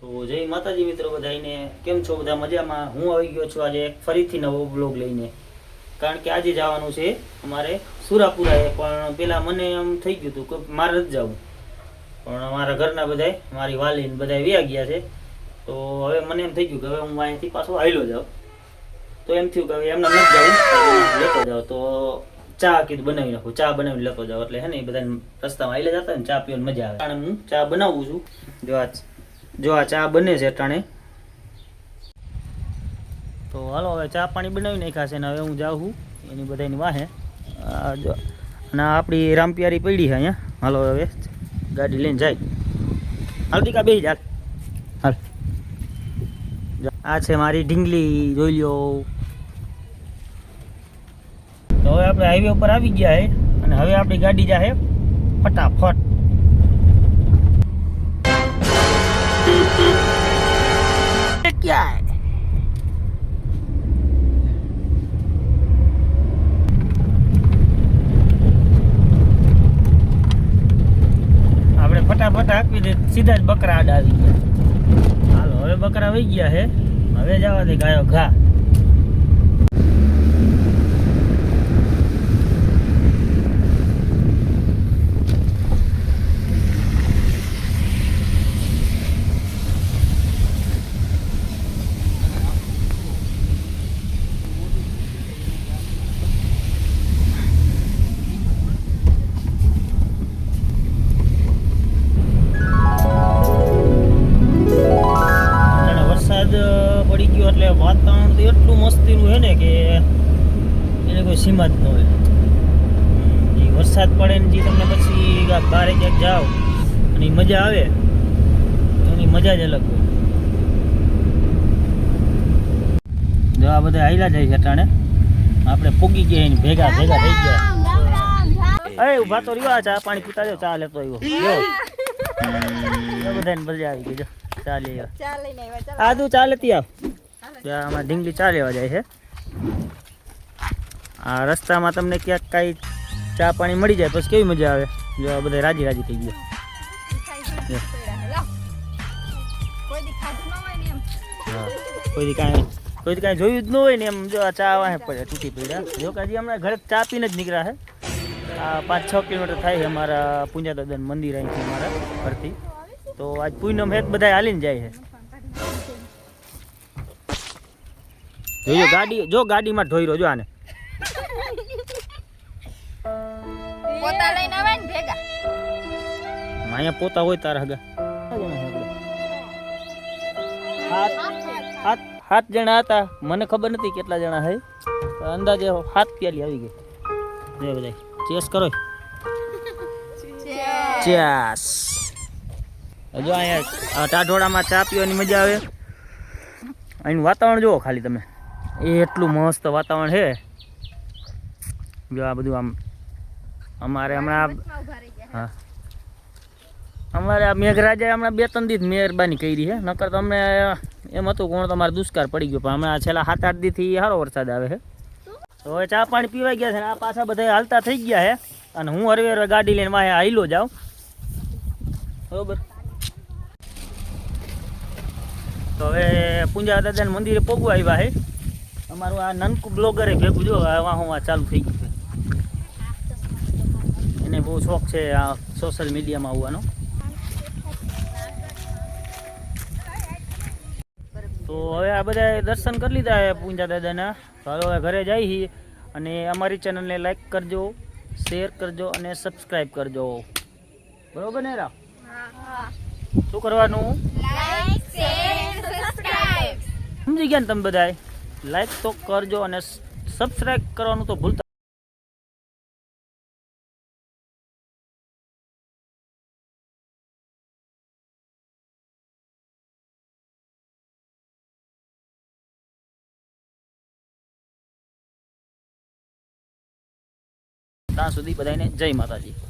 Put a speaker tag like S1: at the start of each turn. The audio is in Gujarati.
S1: તો જય માતાજી મિત્રો બધાને કેમ છો બધા? મજામાં? હું આવી ગયો છું આજે ફરીથી નવો બ્લોગ લઈને. કારણ કે આજે જવાનું છે અમારે સુરાપુરાએ, પણ પેલા મને એમ થઈ ગયું હતું કે મારે જ જવું. પણ મારા ઘરના બધાય, મારી વાલીને બધાય વ્યા ગયા છે. તો હવે મને એમ થઈ ગયું કે હવે હું અહીંયાથી પાછો આવેલો જાઉં. તો એમ થયું કે હવે એમને નથી જવું લેતો જાઉં. તો ચા કીધું બનાવી નાખું. ચા બનાવીને લેતો જાઉં. એટલે હે ને, એ બધા રસ્તામાં આવેલા જતા ને ચા પીવાની મજા આવે. કારણ હું ચા બનાવું છું. જો આ જો આ ચા બને છે ટાણે તો હાલો, હવે ચા પાણી બનાવી નાખ્યા છે ને હવે હું જાઉં છું. એની બધાની વાહે. જો, અને આપણી રામપિયારી પડી છે અહીંયા. હાલો, હવે ગાડી લઈને જાય. હાલ દીકા બે હાલ. હાલ આ છે મારી ઢીંગલી, જોઈ લ્યો. તો હવે આપણે હાઈવે ઉપર આવી ગયા છે અને હવે આપણી ગાડી જાય ફટાફટ. ક્યાં આપણે ફટાફટ આપી દે, સીધા જ બકરા આડ આવી ગયા. હાલો, હવે બકરા વહી ગયા હે. હવે જવા દે ગાયો, ઘા. મસ્તીનું છે ને કે એને કોઈ સીમા જ ન હોય. એ વરસાદ પડે ને જે તમને પછી બારે ક્યાંક જાઓ અને એ મજા આવે એની મજા જ અલગ હોય. જો આ બધા આયલા જાય છે અટાણે આપણે પૂગી ગયા એની ભેગા ભેગા થઈ ગયા. અરે ઊભા તો રહ્યો આ ચા પાણી પીતા જો ચા લેતો આવ્યો. બધા બધાને મજા આવી ગઈ જો. ચા લઈ આવ્યા. આ તું ચા લેતી આવ. ત્યાં આમાં ઢીંગલી ચા લેવા જાય છે. આ રસ્તામાં તમને ક્યાંક કાંઈ ચા પાણી મળી જાય પછી કેવી મજા આવે? જો આ બધા રાજી રાજી થઈ ગયા. કોઈ કાંઈ કોઈ કાંઈ જોયું જ ન હોય ને એમ જો આ ચા વાહે પડે તૂટી પડ્યા. જો કાજી હમણાં ઘરે ચા પીને જ નીકળ્યા છે. આ પાંચ છ કિલોમીટર થાય છે અમારા પૂંજા દાદાનું મંદિર અહીંથી અમારા ઘરથી. તો આજ પૂનમ હેત બધા હાલીને જાય છે. જોજો ગાડી જો ગાડીમાં ધોઈ રહ્યો જો આને.
S2: પોતા લઈને આવે ને ભેગા.
S1: અહીંયા પોતા હોય તારા હગા. સાત સાત જણા હતા. મને ખબર નથી કેટલા જણા હે. અંદાજે સાત પ્યાલી આવી ગઈ. જો બધા ચેસ કરો. ચેસ. જો અહીંયા આ ટાઢોળામાં ચા પીવાની મજા આવે. અહીંનું વાતાવરણ જુઓ ખાલી તમે. એટલું મસ્ત વાતાવરણ છે. જો આ બધું આમ અમારે હમણાં હા. અમારે આ મેઘરાજાએ હમણાં બે ત્રણ દિવસ મહેરબાની કરી છે નકર તો અમને એમ હતું કોણ તમારે દુષ્કાળ પડી ગયો પણ હમણાં છેલ્લા સાત આઠ દીથી સારો વરસાદ આવે છે તો હવે ચા પાણી પીવાઈ ગયા છે ને આ પાછા બધા હાલતા થઈ ગયા છે અને હું હરવે હરવે ગાડી લઈને વાહે હાઈલો જાઉં. બરોબર. તો હવે પૂંજા દાદાને મંદિરે પોગવા આવ્યા છે અમારું આ નનકુ બ્લોગરે ભેગું જો વાહ હું આ ચાલુ થઈ ગયું છે. એને બહુ શોખ છે આ સોશિયલ મીડિયામાં આવવાનો. તો હવે આ બધા દર્શન કરી લીધા છે પૂંજા દાદાના. તો હવે હવે ઘરે જઈ છીએ અને અમારી ચેનલને લાઈક કરજો શેર કરજો અને સબસ્ક્રાઈબ કરજો. બરોબર ને રા શું કરવાનું? સમજી ગયા ને તમે બધાય લાઈક તો કરજો અને સબસ્ક્રાઈબ કરવાનું તો ભૂલતા ત્યાં સુધી બધાને જય માતાજી.